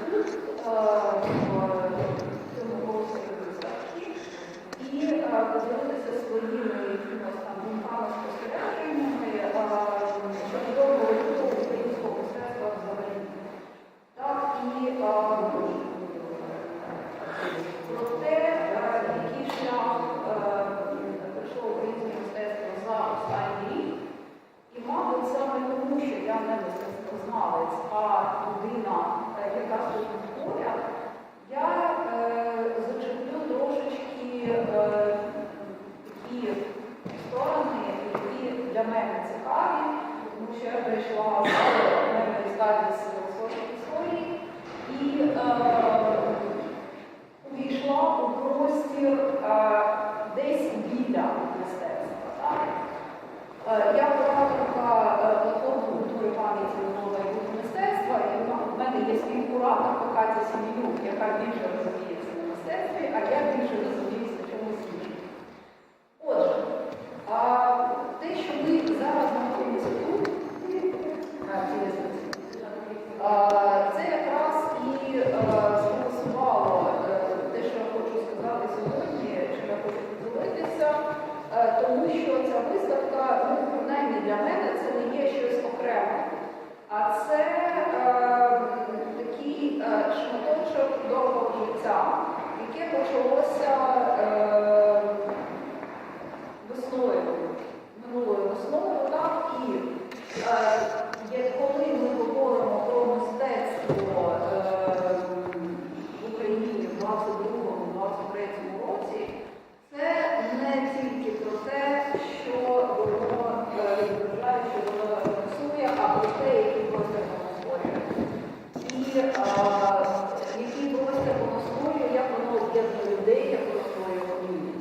в і поділитися своїми якимось там спостереженнями українського мистецтва взагалі. І про те, українське мистецтво за останній рік. І, мабуть, саме тому, що я не мистецтвознавець, а людина, е, я е, трошечки е, такі сторони, які для мене цікаві, тому що я прийшла з певної історії і е, увійшла у простір е, десь біля мистецтва. Е, Я кураторка е, платформи культури пам'яті нового мистецтва, і в мене є Сім'юк, яка більше розуміється на мистецтві, а я більше розуміюся на чомусь іншому. Отже, а, те, що ми зараз знаходимося тут, а, ці виставці, а, це якраз і е, сфокусувало е, те, що я хочу сказати сьогодні, чим я хочу поділитися, е, тому що ця виставка, ну, принаймні для мене, це не є щось окреме, а це е, такий е, шматочок довгого життя, яке почалося е, весною, минулою весною, так, і е, є, коли ми говоримо про мистецтво е, в Україні в 22-23 році, це не тільки про те, що воно е, відображає, що воно рефлексує, а про те, який простір воно. І е, який простір воно створює, як воно об'єднує людей, як воно створює ком'юніті.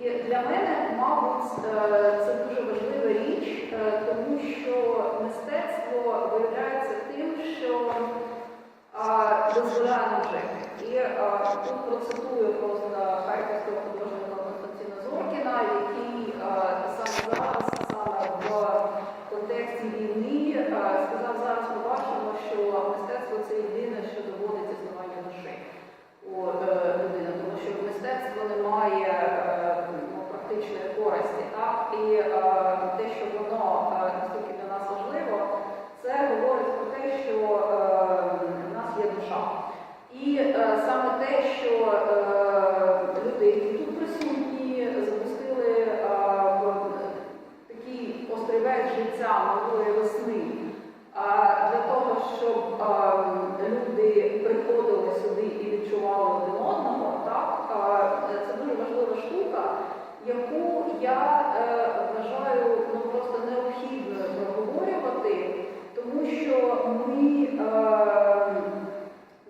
І для мене, мабуть, е, це дуже важлива річ, тому що мистецтво виявляється тим, що а, дозволяє нам жити. Тут процитую просто харківського художника Константина Зоркіна, який саме зараз, саме в контексті війни, сказав, зараз ми бачимо, що мистецтво це єдине, що доводить існування душі е, людини, тому що мистецтво немає е, ну, практичної користі. Так? І е, те, що воно е, настільки для нас важливо, це говорить про те, що е, в нас є душа. І е, саме те, що е, люди, які тут присутні, запустили е, такий острівець життя нової весни. А для того, щоб е, люди приходили сюди і відчували один одного, так, е, це дуже важлива штука, яку я е, вважаю ну, просто необхідною проговорювати, тому що ми е,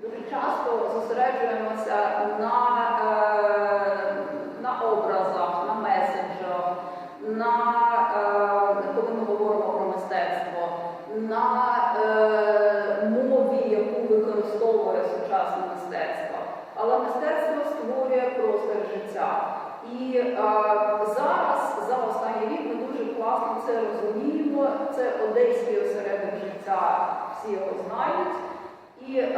дуже часто зосереджуємося на, е, на образах, на меседжах, на, е, коли ми говоримо про мистецтво, на е, мові, яку використовує сучасне мистецтво. Але мистецтво створює простір життя. І е, зараз, за останній рік, ми дуже класно це розуміємо. Це одеський осередок життя, всі його знають. І е,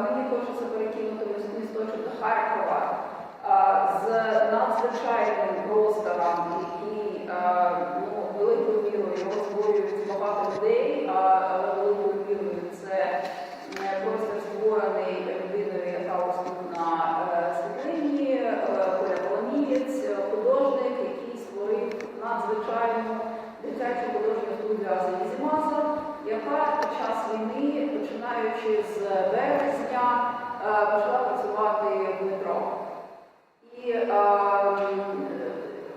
мені хочеться перекинути міс- місточок до Харкова е, з надзвичайним простором, який е, ну, великою мірою його створюють багато людей, а але великою мірою це е, простір створений людиною, яка ось тут на е, світлині, е, Коля Полонієць, е, художник, який створив надзвичайну дитячу художню студію Азії Зімаза, яка під час війни, починаючи з березня, е, почала працювати в метро. І е,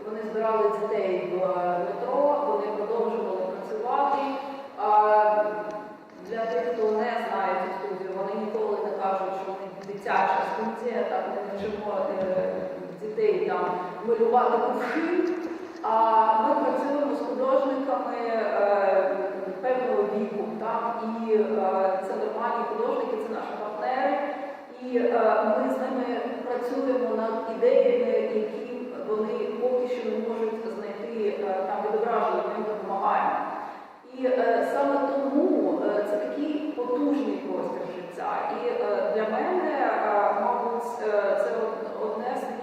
вони збирали дітей в метро, вони продовжували працювати. Е, для тих, хто не знає цю студію, вони ніколи не кажуть, що вони дитяча студія, так не навчимо е, дітей там малювати кувшин. ми з ними працюємо над ідеями, які вони поки що не можуть знайти е, там відображення, ми допомагаємо. І е, саме тому е, це такий потужний простір життя. І для мене, мабуть, це одне з